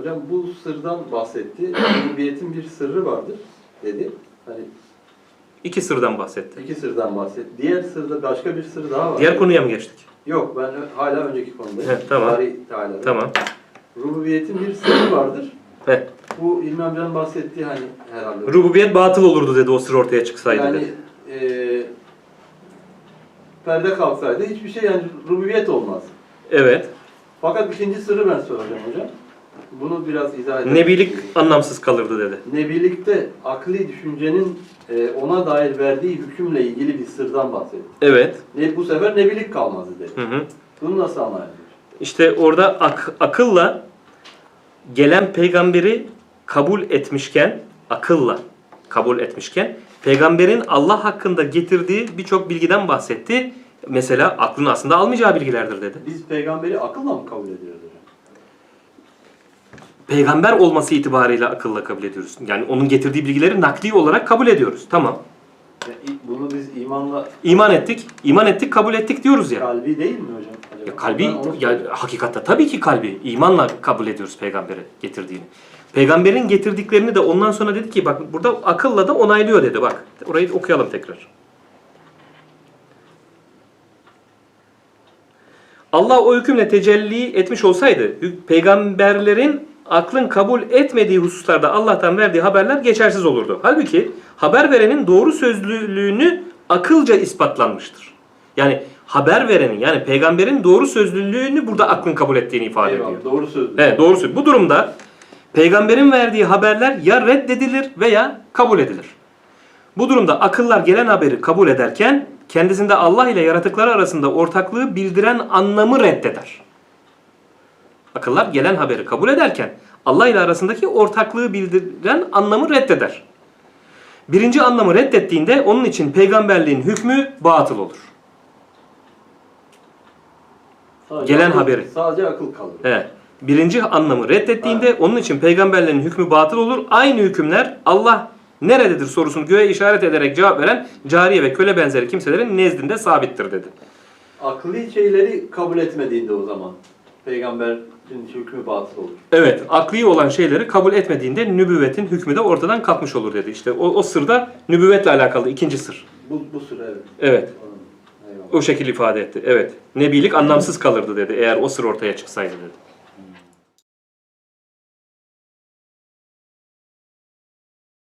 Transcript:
Hocam bu sırdan bahsetti. Rububiyetin bir sırrı vardır dedi. Hani İki sırdan bahsetti. iki sırdan bahsetti. Diğer sırda başka bir sır daha var. Diğer konuya mı geçtik? Yok ben ö- hala önceki konudayım. He, tamam. Tarih Teala'da. Tamam. Rububiyetin bir sırrı vardır. He. Bu İlmi amcanın bahsettiği hani herhalde. Rububiyet batıl olurdu dedi o sır ortaya çıksaydı yani dedi. e, perde kalksaydı hiçbir şey yani rububiyet olmaz. Evet. Fakat ikinci sırrı ben soracağım hocam. Bunu biraz izah edelim. Nebilik anlamsız kalırdı dedi. Nebilikte akli düşüncenin e, ona dair verdiği hükümle ilgili bir sırdan bahsediyor. Evet. Ne, bu sefer nebilik kalmazdı dedi. Hı hı. Bunu nasıl anlayabilir? İşte orada ak- akılla gelen peygamberi kabul etmişken, akılla kabul etmişken, peygamberin Allah hakkında getirdiği birçok bilgiden bahsetti. Mesela aklın aslında almayacağı bilgilerdir dedi. Biz peygamberi akılla mı kabul ediyoruz? Peygamber olması itibarıyla akılla kabul ediyoruz. Yani onun getirdiği bilgileri nakli olarak kabul ediyoruz. Tamam. Bunu biz imanla İman ettik, iman ettik, kabul ettik diyoruz ya. kalbi değil mi hocam? Acaba? Ya kalbi, ya hakikatte tabii ki kalbi. imanla kabul ediyoruz peygamberi getirdiğini. Peygamberin getirdiklerini de ondan sonra dedi ki bak burada akılla da onaylıyor dedi bak. Orayı okuyalım tekrar. Allah o hükümle tecelli etmiş olsaydı peygamberlerin aklın kabul etmediği hususlarda Allah'tan verdiği haberler geçersiz olurdu. Halbuki haber verenin doğru sözlülüğünü akılca ispatlanmıştır. Yani haber verenin yani peygamberin doğru sözlülüğünü burada aklın kabul ettiğini ifade ediyor. Eyvallah, doğru söz. Evet doğru söylüyor. Bu durumda peygamberin verdiği haberler ya reddedilir veya kabul edilir. Bu durumda akıllar gelen haberi kabul ederken kendisinde Allah ile yaratıkları arasında ortaklığı bildiren anlamı reddeder. Akıllar gelen haberi kabul ederken Allah ile arasındaki ortaklığı bildiren anlamı reddeder. Birinci anlamı reddettiğinde onun için peygamberliğin hükmü batıl olur. Sadece gelen akıl- haberi. Sadece akıl kalır. Evet. Birinci anlamı reddettiğinde onun için peygamberlerin hükmü batıl olur. Aynı hükümler Allah nerededir sorusunu göğe işaret ederek cevap veren cariye ve köle benzeri kimselerin nezdinde sabittir dedi. Akli şeyleri kabul etmediğinde o zaman peygamberin hükmü batıl olur. Evet, akli olan şeyleri kabul etmediğinde nübüvvetin hükmü de ortadan kalkmış olur dedi. İşte o, o sırda nübüvvetle alakalı ikinci sır. Bu, bu süre evet. Evet, Eyvallah. o şekil ifade etti. Evet, nebilik anlamsız kalırdı dedi eğer o sır ortaya çıksaydı dedi.